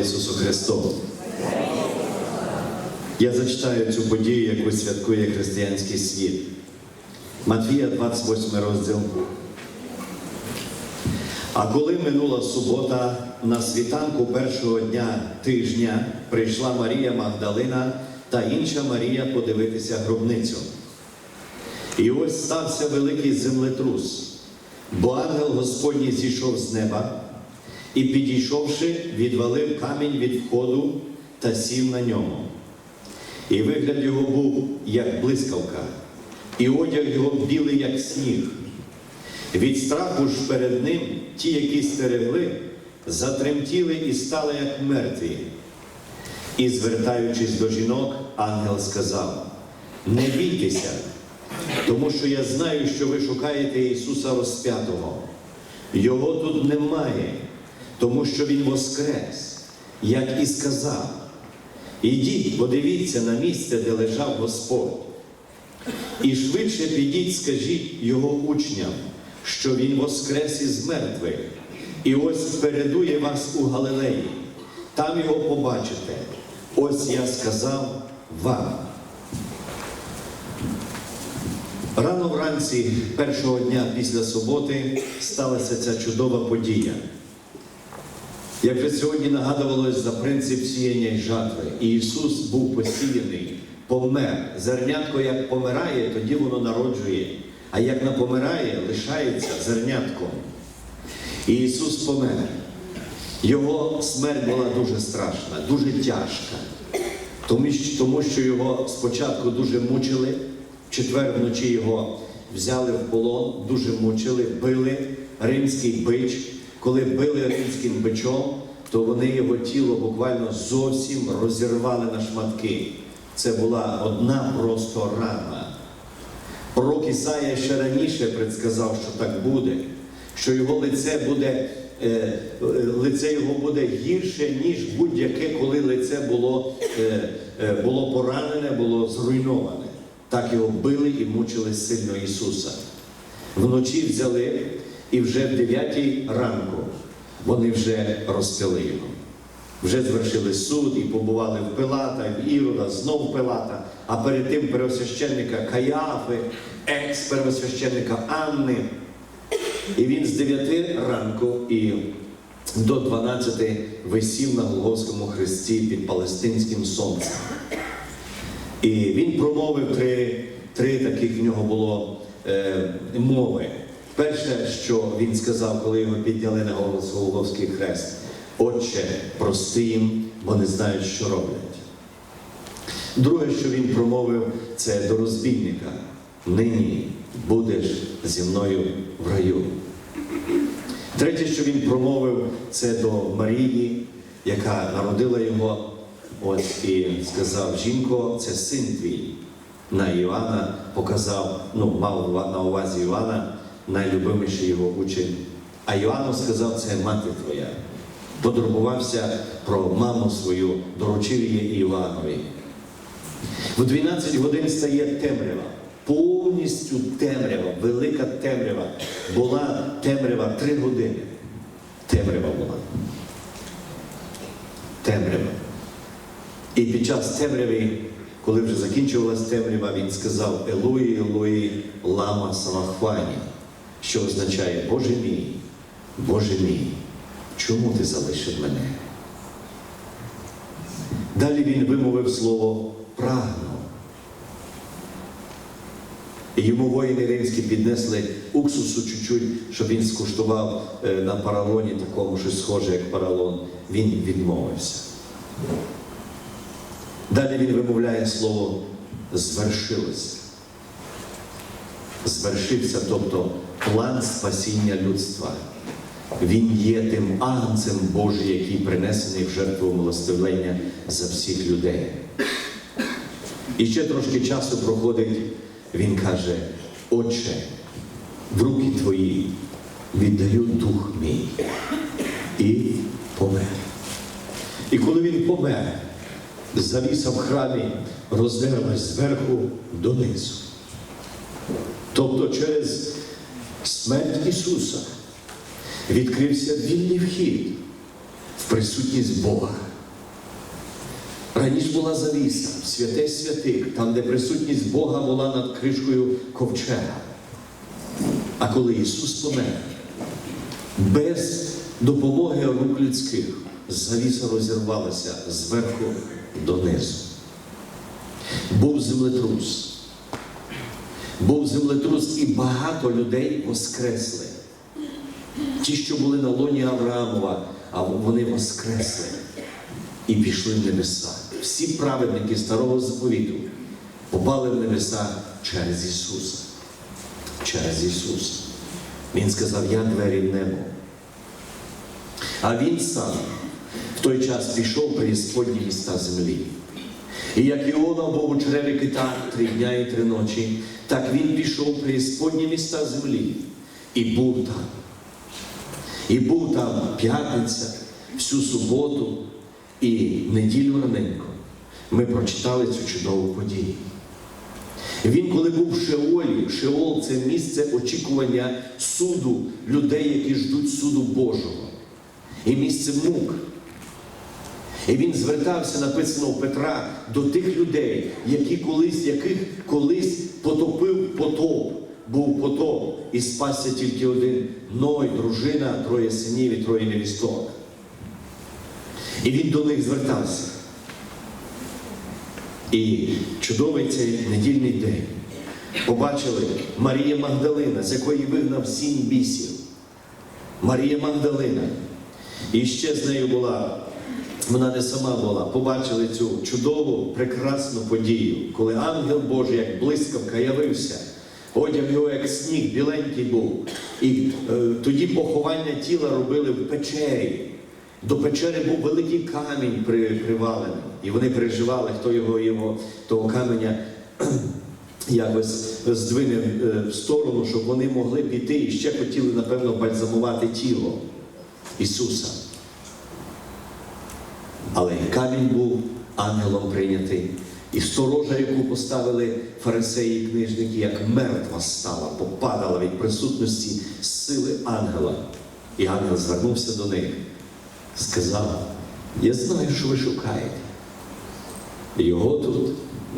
Ісусу Христу! Я зачитаю цю подію, яку святкує християнський світ. Матвія, 28 розділ. А коли минула субота, на світанку першого дня тижня прийшла Марія Магдалина та інша Марія подивитися гробницю. І ось стався великий землетрус, бо ангел Господній зійшов з неба і, підійшовши, відвалив камінь від входу та сів на ньому. І вигляд його був як блискавка, і одяг його білий, як сніг. Від страху ж перед ним ті, які стерегли, затремтіли і стали як мертві. І, звертаючись до жінок, ангел сказав: Не бійтеся, тому що я знаю, що ви шукаєте Ісуса розп'ятого. Його тут немає, тому що Він воскрес, як і сказав. Ідіть, подивіться на місце, де лежав Господь. І швидше підіть, скажіть його учням, що Він воскрес із мертвих, і ось передує вас у Галилеї. Там його побачите. Ось я сказав вам. Рано вранці першого дня після суботи сталася ця чудова подія. Як вже сьогодні нагадувалось за принцип сіяння й жатви, і Ісус був посіяний, помер. Зернятко як помирає, тоді воно народжує, а як не помирає, лишається зернятком. І Ісус помер. Його смерть була дуже страшна, дуже тяжка, тому що його спочатку дуже мучили, в четвер вночі його взяли в полон, дуже мучили, били римський бич. Коли били римським бичом, то вони його тіло буквально зовсім розірвали на шматки. Це була одна просто рана. Пророк Ісая ще раніше предсказав, що так буде, що його лице буде, е, лице його буде гірше, ніж будь-яке, коли лице було, е, е, було поранене, було зруйноване. Так його били і мучили сильно Ісуса. Вночі взяли і вже в 9 ранку вони вже розпили його. Вже звершили суд і побували в Пилата, в Ірода, знов Пилата, а перед тим первосвященника Каяфи, екс-первосвященника Анни. І він з 9 ранку і до 12 висів на Голгофському хресті під палестинським сонцем. І він промовив три, три таких в нього було е, мови. Перше, що він сказав, коли його підняли на Голгофський хрест, Отче, прости їм, бо не знають, що роблять. Друге, що він промовив, це до розбійника. Нині будеш зі мною в раю. Третє, що він промовив, це до Марії, яка народила його. Ось і сказав, жінко, це син твій. На Івана показав, ну, мав на увазі Івана, найлюбиміший його учень. А Іоанну сказав, це мати твоя. Потурбувався про маму свою, доручив її Іванові. В 12 годин стає темрява, повністю темрява, велика темрява. Була темрява три години. Темрява була. Темрява. І під час темряви, коли вже закінчувалась темрява, він сказав Елуї, Елуї, лама Самахвані, що означає Боже мій, Боже мій, чому ти залишив мене? Далі він вимовив слово прагну. І йому воїни римські піднесли уксусу чуть-чуть, щоб він скуштував е, на паралоні такому щось схоже, як паралон. Він відмовився. Далі він вимовляє слово звершилося. Звершився, тобто план спасіння людства. Він є тим агнцем Божий, який принесений в жертву милостивлення за всіх людей. І ще трошки часу проходить, він каже, Отче, в руки твої віддаю дух мій і помер. І коли він помер, завіса в храмі роздерлась зверху донизу. Тобто через смерть Ісуса відкрився вільний вхід в присутність Бога. Раніше була завіса, святе святих, там, де присутність Бога була над кришкою ковчега. А коли Ісус помер, без допомоги рук людських, завіса розірвалася зверху донизу. Був землетрус. Був землетрус, і багато людей воскресли. Ті, що були на лоні Авраамова, а вони воскресли і пішли в небеса. Всі праведники старого заповіту попали в небеса через Ісуса. Через Ісуса. Він сказав, я двері в небо. А Він сам в той час пішов при Господні міста землі. І як Іона був у чреві кита три дня і три ночі, так він пішов при Господні міста землі і був там. І був там п'ятниця, всю суботу і неділю раненько. Ми прочитали цю чудову подію. Він, коли був в Шеолі, Шеол це місце очікування суду людей, які ждуть суду Божого. І місце мук. І він звертався, написано у Петра, до тих людей, які колись, яких колись потопив потоп, був потоп, і спасся тільки один Ной, дружина, троє синів і троє невісток. І він до них звертався. І чудовий цей недільний день побачили Марія Магдалина, з якої вигнав сім бісів. Марія Магдалина. І ще з нею була, вона не сама була, побачили цю чудову, прекрасну подію, коли ангел Божий, як блискавка, явився. Одяг його, як сніг, біленький був. І е, тоді поховання тіла робили в печері. До печери був великий камінь при, привалений. І вони переживали, хто його, його того каменя якось здвине е, в сторону, щоб вони могли піти і ще хотіли, напевно, бальзамувати тіло Ісуса. Але камінь був ангелом прийнятий. І сторожа, яку поставили фарисеї і книжники, як мертва стала, попадала від присутності сили ангела. І ангел звернувся до них, сказав: Я знаю, що ви шукаєте. Його тут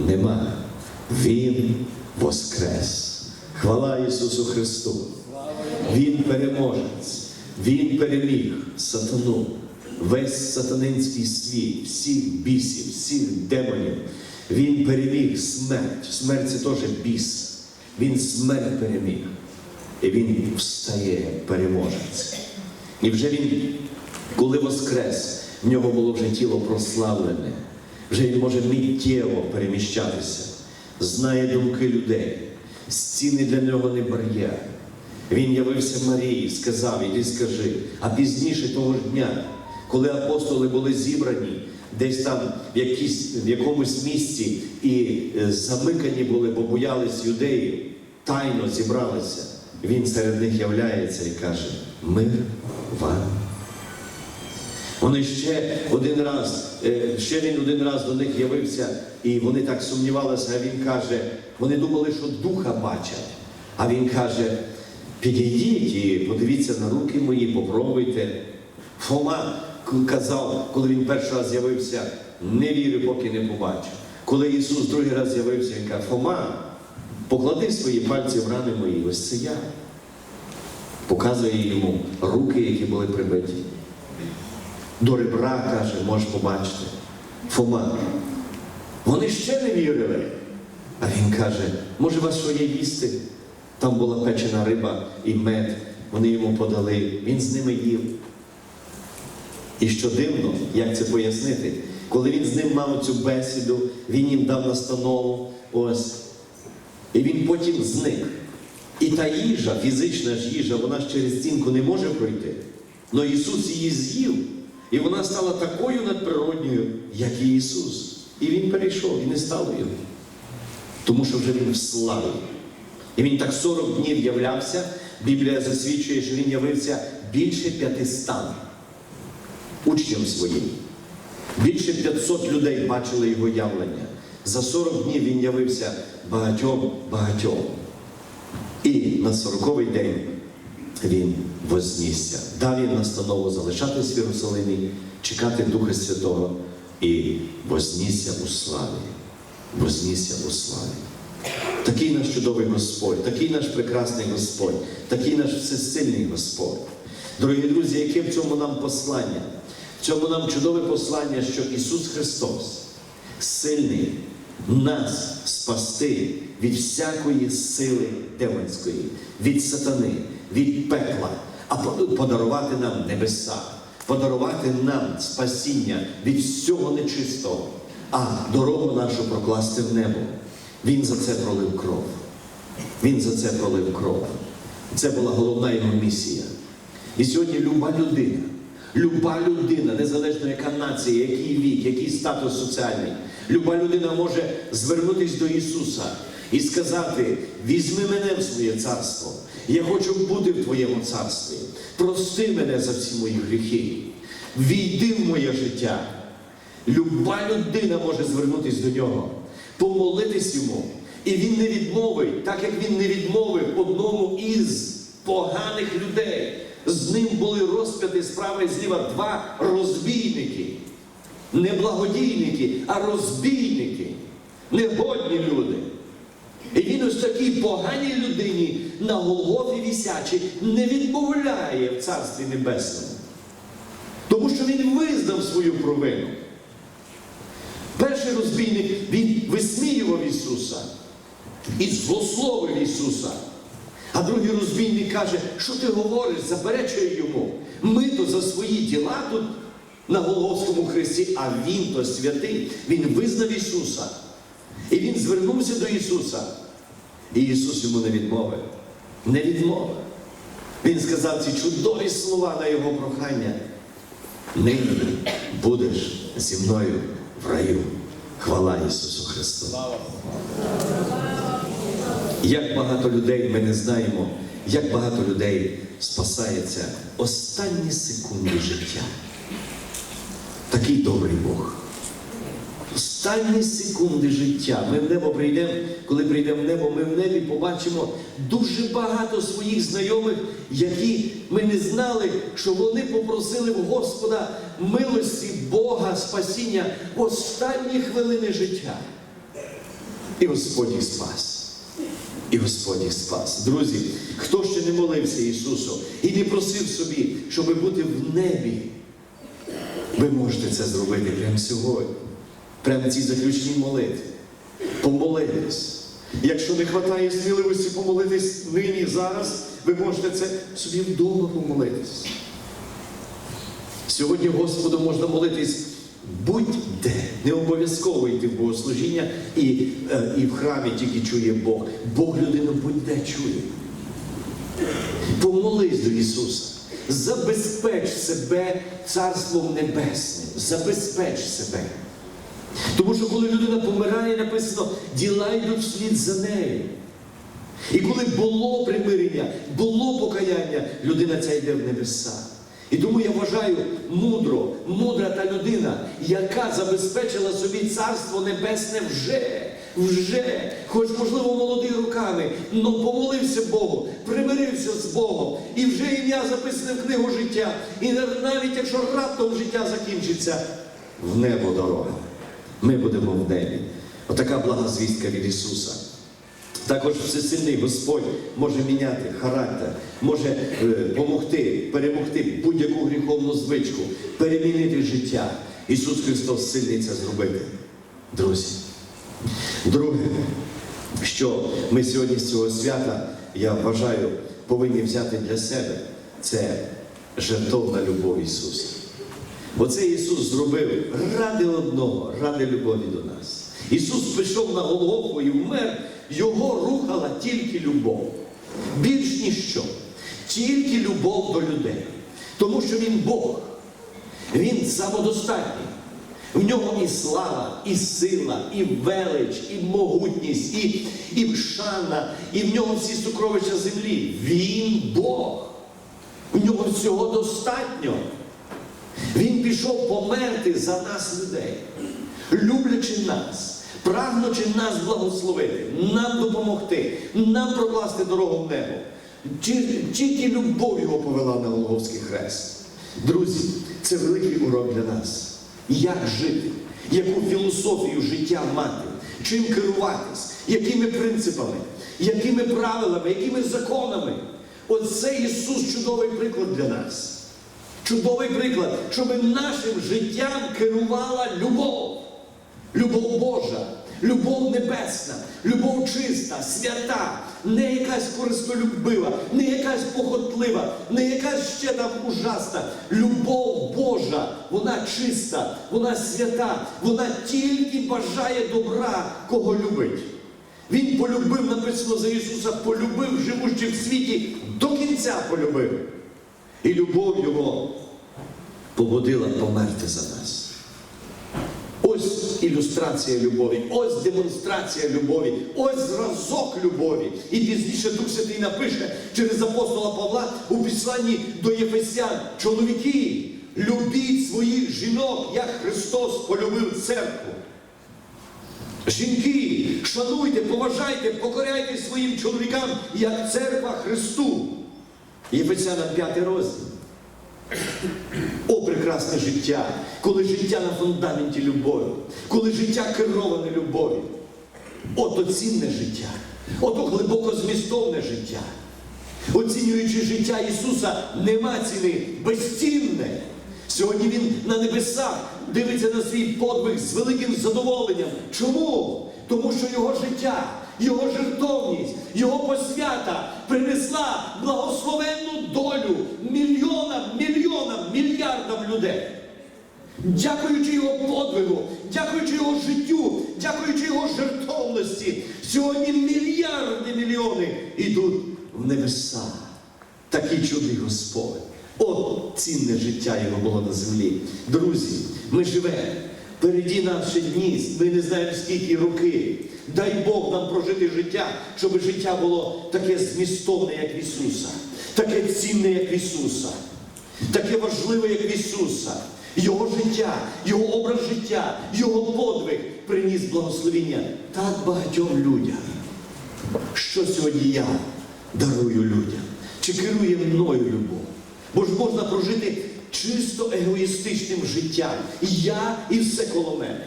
нема. Він воскрес. Хвала Ісусу Христу. Він переможець. Він переміг сатану, весь сатанинський світ, всіх бісів, всіх демонів. Він переміг смерть. Смерть це теж біс. Він смерть переміг. І він встає переможець. І вже він, коли воскрес, в нього було вже тіло прославлене. Вже він може миттєво переміщатися, знає думки людей, стіни для нього не бар'єр. Він явився Марії, сказав, іди скажи. А пізніше того ж дня, коли апостоли були зібрані, десь там в, якійсь, в якомусь місці і е, замикані були, бо боялись юдеїв, тайно зібралися. Він серед них являється і каже: Мир вам. Вони ще один раз, е, ще він один раз до них явився, і вони так сумнівалися, а він каже, вони думали, що духа бачать. А він каже, підійдіть і подивіться на руки мої, попробуйте. Фома казав, коли він перший раз з'явився, не вірю, поки не побачив. Коли Ісус другий раз з'явився, він каже, Фома, поклади свої пальці в рани мої, ось це я. Показує йому руки, які були прибиті. До ребра каже, можеш побачити. Фома. Вони ще не вірили. А він каже, може вас що є їсти? Там була печена риба і мед. Вони йому подали. Він з ними їв. І що дивно, як це пояснити, коли він з ним мав цю бесіду, він їм дав настанову, ось. І він потім зник. І та їжа, фізична ж їжа, вона ж через стінку не може пройти. Но Ісус її з'їв, і вона стала такою надприродньою, як і Ісус. І Він перейшов, і не стало його. Тому що вже він в славі. І він так 40 днів являвся. Біблія засвідчує, що він явився більше 500 учням своїм. Більше 500 людей бачили його явлення. За 40 днів він явився багатьом багатьом. І на 40-й день він вознісся. Їм настанову залишатись в Єрусалимі, чекати Духа Святого, і вознісся у славі. Вознісся у славі. Такий наш чудовий Господь, такий наш прекрасний Господь, такий наш всесильний Господь. Дорогі друзі, яке в цьому нам послання? В цьому нам чудове послання, що Ісус Христос сильний нас спасти від всякої сили демонської, від сатани, від пекла, а подарувати нам небеса, подарувати нам спасіння від всього нечистого, а дорогу нашу прокласти в небо. Він за це пролив кров. Він за це пролив кров. Це була головна його місія. І сьогодні люба людина, люба людина, незалежно яка нація, який вік, який статус соціальний, люба людина може звернутися до Ісуса і сказати: візьми мене в своє царство. Я хочу бути в Твоєму царстві. Прости мене за всі мої гріхи. Війди в моє життя. Люба людина може звернутися до нього, помолитись йому. І він не відмовить, так як він не відмовив одному із поганих людей. З ним були розп'яті справа і зліва два розбійники. Не благодійники, а розбійники, негодні люди. І він ось такій поганій людині на Голгофі вісячі не відмовляє в Царстві Небесному. Тому що він визнав свою провину. Перший розбійник він висміював Ісуса і злословив Ісуса. А другий розбійник каже, що ти говориш, заперечує йому. Ми то за свої діла тут на Голгофському хресті, а Він то святий, Він визнав Ісуса. І він звернувся до Ісуса. І Ісус йому не відмовив. Не відмовив. Він сказав ці чудові слова на Його прохання. Нині будеш зі мною в раю. Хвала Ісусу Христу. Як багато людей ми не знаємо, як багато людей спасається останні секунди життя. Такий добрий Бог. Останні секунди життя. Ми в небо прийдемо, коли прийдемо в небо, ми в небі побачимо дуже багато своїх знайомих, які ми не знали, що вони попросили в Господа милості Бога, спасіння в останні хвилини життя. І Господь їх спас. І Господь їх спас. Друзі, хто ще не молився Ісусу і не просив собі, щоб бути в небі, ви можете це зробити прямо сьогодні, прямо цій заключній молитві. Помолитись. Якщо не вистачає сміливості помолитись нині, зараз, ви можете це собі вдома помолитись. Сьогодні Господу можна молитись будь-де, не обов'язково йти в богослужіння і, е, і в храмі тільки чує Бог. Бог людину будь-де чує. Помолись до Ісуса. Забезпеч себе Царством Небесним. Забезпеч себе. Тому що коли людина помирає, написано, діла йдуть вслід за нею. І коли було примирення, було покаяння, людина ця йде в небеса. І тому я вважаю мудро, мудра та людина, яка забезпечила собі царство небесне вже, вже, хоч, можливо, молодий руками, але помолився Богу, примирився з Богом, і вже ім'я записане в книгу життя. І навіть якщо раптом життя закінчиться, в небо дорога. Ми будемо в небі. Отака блага звістка від Ісуса. Також всесильний Господь може міняти характер, може допомогти, перемогти будь-яку гріховну звичку, перемінити життя. Ісус Христос сильний це зробити. Друзі. Друге, що ми сьогодні з цього свята, я вважаю, повинні взяти для себе, це жертовна любов Ісуса. Оце Ісус зробив ради одного, ради любові до нас. Ісус пішов на Голгофу і вмер, Його рухала тільки любов. Більш ніщо. Тільки любов до людей. Тому що Він Бог. Він самодостатній. В нього і слава, і сила, і велич, і могутність, і, і шана, і в нього всі сукровища землі. Він Бог. В нього всього достатньо. Він пішов померти за нас людей, люблячи нас, прагнучи нас благословити, нам допомогти, нам прокласти дорогу в небо. Тільки любов його повела на Голговський хрест. Друзі, це великий урок для нас. як жити, яку філософію життя мати, чим керуватись, якими принципами, якими правилами, якими законами. Оце Ісус чудовий приклад для нас. Чудовий приклад, щоб нашим життям керувала любов. Любов Божа, любов небесна, любов чиста, свята, не якась користолюбива, не якась похотлива, не якась ще там ужасна. Любов Божа, вона чиста, вона свята, вона тільки бажає добра, кого любить. Він полюбив, написано за Ісуса, полюбив, живучи в світі, до кінця полюбив. І любов Його побудила померти за нас. Ось ілюстрація любові, ось демонстрація любові, ось зразок любові. І пізніше Дух Святий напише через апостола Павла у післанні до Єфесян. Чоловіки, любіть своїх жінок, як Христос полюбив церкву. Жінки, шануйте, поважайте, покоряйте своїм чоловікам, як церква Христу. Єфесянам 5 розділ. О, прекрасне життя, коли життя на фундаменті любові, коли життя кероване любов'ю. Ото цінне життя, ото глибоко змістовне життя. Оцінюючи життя Ісуса, нема ціни, безцінне. Сьогодні Він на небесах дивиться на свій подвиг з великим задоволенням. Чому? Тому що Його життя, Його жертовність, Його посвята принесла благословенну долю мільйонам, мільйонам, мільярдам людей. Дякуючи його подвигу, дякуючи його життю, дякуючи його жертовності, сьогодні мільярди мільйони йдуть в небеса. Такий чудний Господь. От цінне життя його було на землі. Друзі, ми живемо. Впереді наші дні, ми не знаємо скільки роки. Дай Бог нам прожити життя, щоб життя було таке змістовне, як Ісуса, таке цінне, як Ісуса, таке важливе, як Ісуса. Його життя, Його образ життя, Його подвиг приніс благословення так багатьом людям. Що сьогодні я дарую людям? Чи керує мною любов? Бо ж можна прожити чисто егоїстичним життям. Я і все коло мене.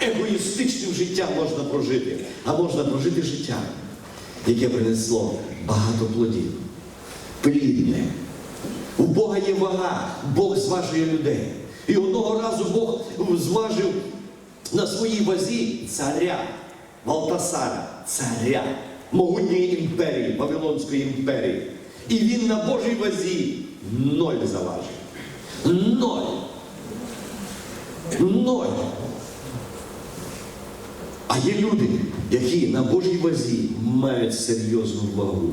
Егоїстичним життям можна прожити, а можна прожити життя, яке принесло багато плодів. Плідне. У Бога є вага, Бог зважує людей. І одного разу Бог зважив на своїй вазі царя Валтасара, царя могутньої імперії, Вавилонської імперії. І він на Божій вазі ноль заважив. Ноль. Ноль. А є люди, які на Божій вазі мають серйозну вагу.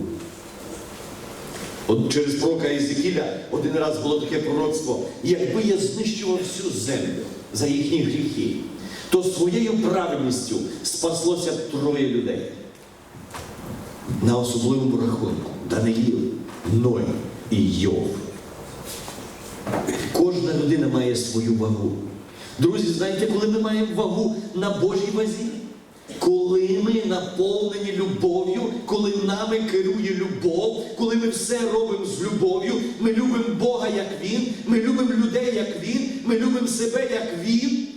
Через пророка Єзекіля один раз було таке пророцтво, якби я знищував всю землю за їхні гріхи, то своєю праведністю спаслося б троє людей. На особливому рахунку Даниїл, Ной і Йов. Кожна людина має свою вагу. Друзі, знаєте, коли ми маємо вагу на Божій вазі? Коли ми наповнені любов'ю, коли нами керує любов, коли ми все робимо з любов'ю, ми любимо Бога, як Він, ми любимо людей, як Він, ми любимо себе, як Він.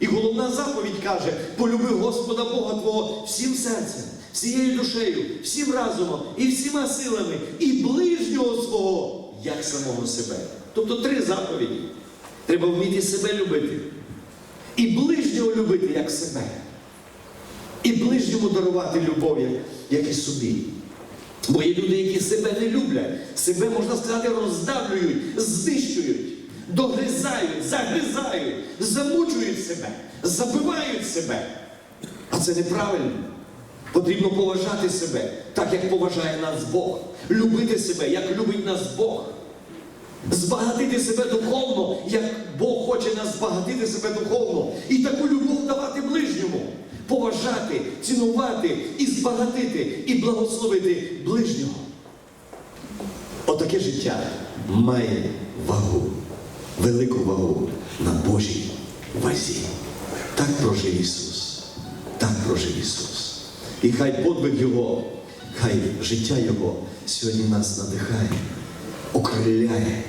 І головна заповідь каже: полюби Господа Бога Твого всім серцем, всією душею, всім разумом і всіма силами, і ближнього свого, як самого себе. Тобто три заповіді. Треба вміти себе любити. І ближнього любити, як себе. І ближньому дарувати любов, як, і собі. Бо є люди, які себе не люблять, себе, можна сказати, роздавлюють, знищують, догризають, загризають, замучують себе, забивають себе. А це неправильно. Потрібно поважати себе, так як поважає нас Бог, любити себе, як любить нас Бог. Збагатити себе духовно, як Бог хоче нас збагатити себе духовно, і таку любов поважати, цінувати і збагатити, і благословити ближнього. Отаке життя має вагу, велику вагу на Божій вазі. Так прожив Ісус. Так прожив Ісус. І хай подвиг Його, хай життя Його сьогодні нас надихає, окриляє,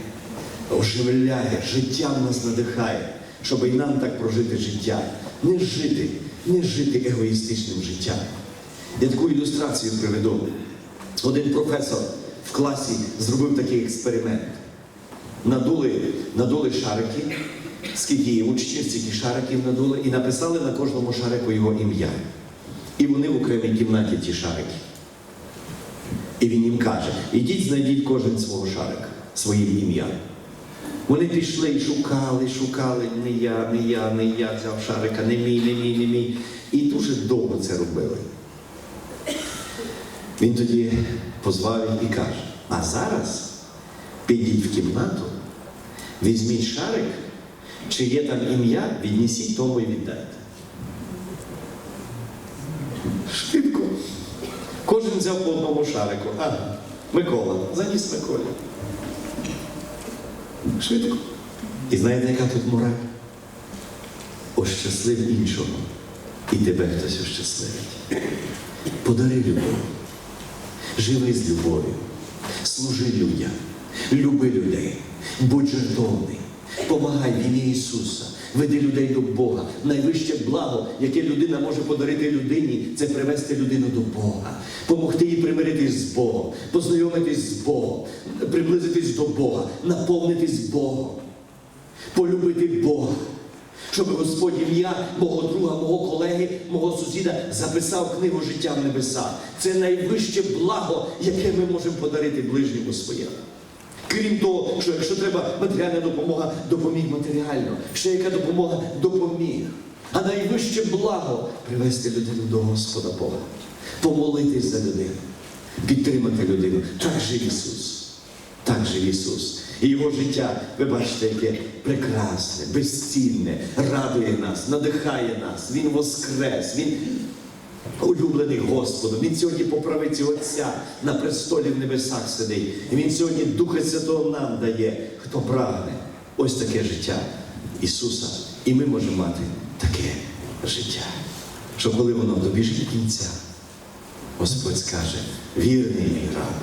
оживляє, життям нас надихає. щоб і нам так прожити життя. Не жити, не жити егоїстичним життям. Я таку ілюстрацію приведу. Один професор в класі зробив такий експеримент. Надули, надули шарики, скільки є учнів, стільки шариків надули, і написали на кожному шарику його ім'я. І вони в окремій кімнаті ті шарики. І він їм каже: ідіть, знайдіть кожен свого шарика, своїм ім'ям. Вони пішли і шукали, шукали, не я, не я, не я взяв шарика, не мій, не мій, не мій. І дуже довго це робили. Він тоді позвав їх і каже: а зараз підіть в кімнату, візьміть шарик, чи є там ім'я, віднісіть тому і віддайте. Швидко. Кожен взяв по одному шарику. Ага, Микола, заніс Миколі. Швидко. І знаєте, яка тут мораль? Ощаслив іншого. І тебе хтось ощасливить. Подари любов. Живи з любов'ю. Служи людям. Люби людей. Будь жертовний. Помагай в ім'я Ісуса. Веди людей до Бога. Найвище благо, яке людина може подарити людині, це привести людину до Бога, помогти їй примиритись з Богом, познайомитись з Богом, приблизитись до Бога, наповнитись Богом, полюбити Бога. Щоб Господь ім'я мого друга, мого колеги, мого сусіда записав книгу життя в небесах. Це найвище благо, яке ми можемо подарити ближньому своєму. Крім того, що якщо треба матеріальна допомога, допоміг матеріально. Ще яка допомога допоміг. А найвище благо привести людину до Господа Бога, помолитись за людину, підтримати людину. Так жив Ісус. Так жив Ісус. І Його життя, ви бачите, яке прекрасне, безцінне, радує нас, надихає нас. Він воскрес, Він улюблений Господом. Він сьогодні по правиці Отця на престолі в небесах сидить. І Він сьогодні Духа Святого нам дає, хто прагне. Ось таке життя Ісуса. І ми можемо мати таке життя. Що коли воно добіжить кінця, Господь скаже, вірний мій раб,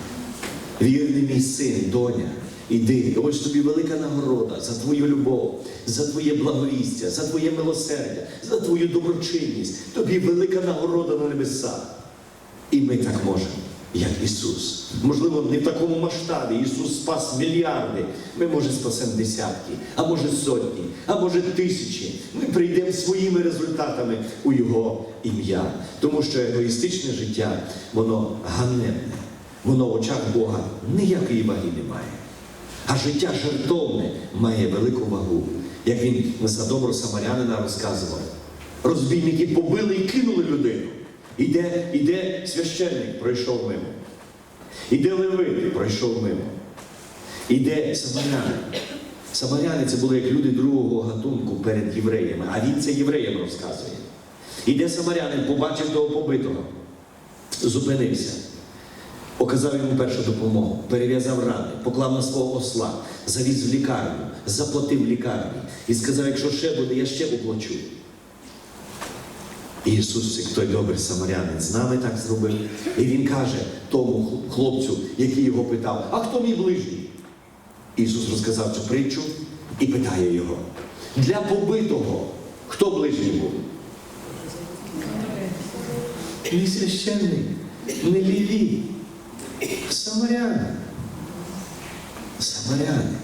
вірний мій син, доня, іди. І ось тобі велика нагорода за твою любов, за твоє благовістя, за твоє милосердя, за твою доброчинність. Тобі велика нагорода на небесах. І ми так можемо, як Ісус. Можливо, не в такому масштабі. Ісус спас мільярди. Ми, може, спасемо десятки, а може сотні, а може тисячі. Ми прийдемо своїми результатами у Його ім'я. Тому що егоїстичне життя, воно ганебне. Воно в очах Бога ніякої ваги не має. А життя жертовне має велику вагу. Як він за самарянина розказував. Розбійники побили і кинули людину. Іде, іде священник, пройшов мимо. Іде левит, пройшов мимо. Іде самарянин. Самаряни це були як люди другого гатунку перед євреями, а він це євреям розказує. Іде самарянин, побачив того побитого, зупинився, оказав йому першу допомогу, перев'язав рани, поклав на свого осла, завіз в лікарню, заплатив лікарні і сказав, якщо ще буде, я ще оплачу. І Ісус, як той добрий самарянин, з нами так зробив. І Він каже тому хлопцю, який його питав, а хто мій ближній? Ісус розказав цю притчу і питає його. Для побитого хто ближній був? Не священник, не лілі, а самарянин. Самарянин.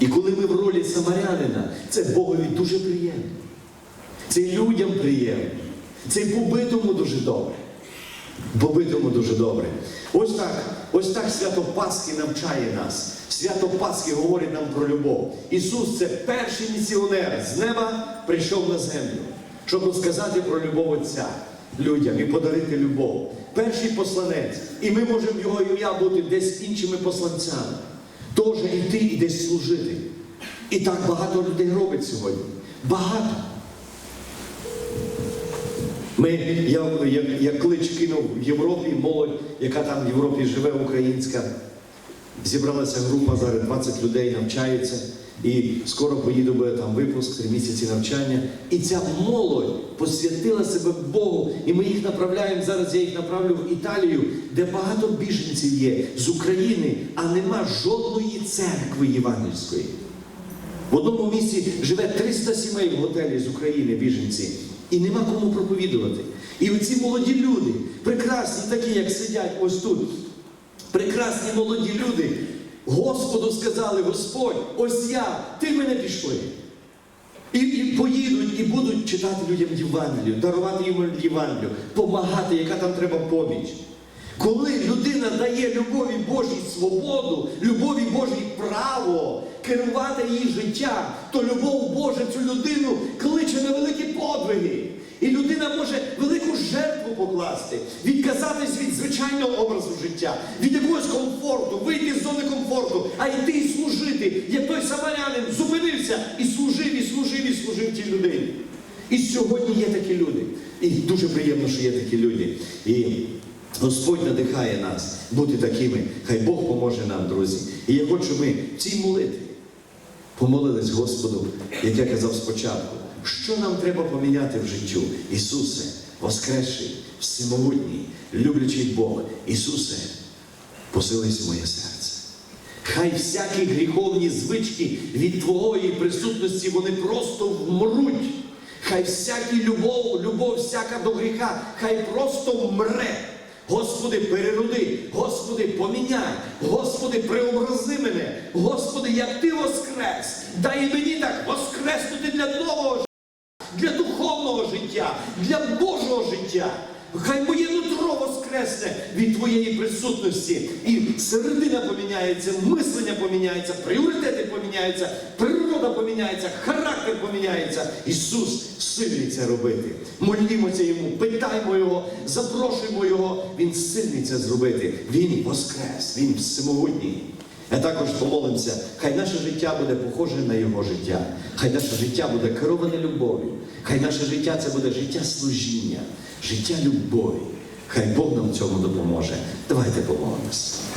І коли ми в ролі самарянина, це Богові дуже приємно. Це людям приємно. Це побитому дуже добре. Побитому дуже добре. Ось так, ось так свято Пасхи навчає нас. Свято Пасхи говорить нам про любов. Ісус це перший місіонер з неба прийшов на землю, щоб розказати про любов Отця людям і подарити любов. Перший посланець. І ми можемо його ім'я бути десь іншими посланцями. Тоже йти і десь служити. І так багато людей робить сьогодні. Багато. Ми, я, я, я клич кинув в Європі, молодь, яка там в Європі живе, українська. Зібралася група, зараз 20 людей навчаються. І скоро поїду, буде там випуск, три місяці навчання. І ця молодь посвятила себе Богу. І ми їх направляємо. Зараз я їх направлю в Італію, де багато біженців є з України, а нема жодної церкви євангельської. В одному місці живе 300 сімей в готелі з України, біженці, і нема кому проповідувати. І оці молоді люди, прекрасні, такі, як сидять ось тут, прекрасні молоді люди, Господу сказали, Господь, ось я, ти мене пішли. І, і поїдуть і будуть читати людям Євангелію, дарувати їм Євангелію, помагати, яка там треба поміч. Коли людина дає любові Божій свободу, любові Божій право керувати її життям, то любов Божа цю людину кличе на великі подвиги. І людина може велику жертву покласти, відказатись від звичайного образу життя, від якогось комфорту, вийти з зони комфорту, а йти і служити, як той самарянин зупинився і служив, і служив, і служив тій людині. І сьогодні є такі люди. І дуже приємно, що є такі люди. І Господь надихає нас бути такими. Хай Бог поможе нам, друзі. І я хочу ми в цій молитві помолились Господу, як я казав спочатку, що нам треба поміняти в життю? Ісусе, воскресший, всемогутній, люблячий Бог, Ісусе, поселись моє серце. Хай всякі гріховні звички від Твоєї присутності вони просто вмруть. Хай всякі любов, любов всяка до гріха, хай просто вмре. Господи, перероди, Господи, поміняй, Господи, преобрази мене, Господи, як Ти воскрес, дай мені так воскреснути для нового для духовного життя, для Божого життя. Хай моє нутро воскресне від Твоєї присутності. І середина поміняється, мислення поміняється, пріоритети поміняються, природа поміняється, характер поміняється. Ісус сильний це робити. Молімося Йому, питаймо Його, запрошуємо Його. Він сильний це зробити. Він воскрес, Він всемогутній. А також помолимося, хай наше життя буде похоже на Його життя. Хай наше життя буде кероване любов'ю. Хай наше життя це буде життя служіння, життя любові. Хай Бог нам в цьому допоможе. Давайте помолимося.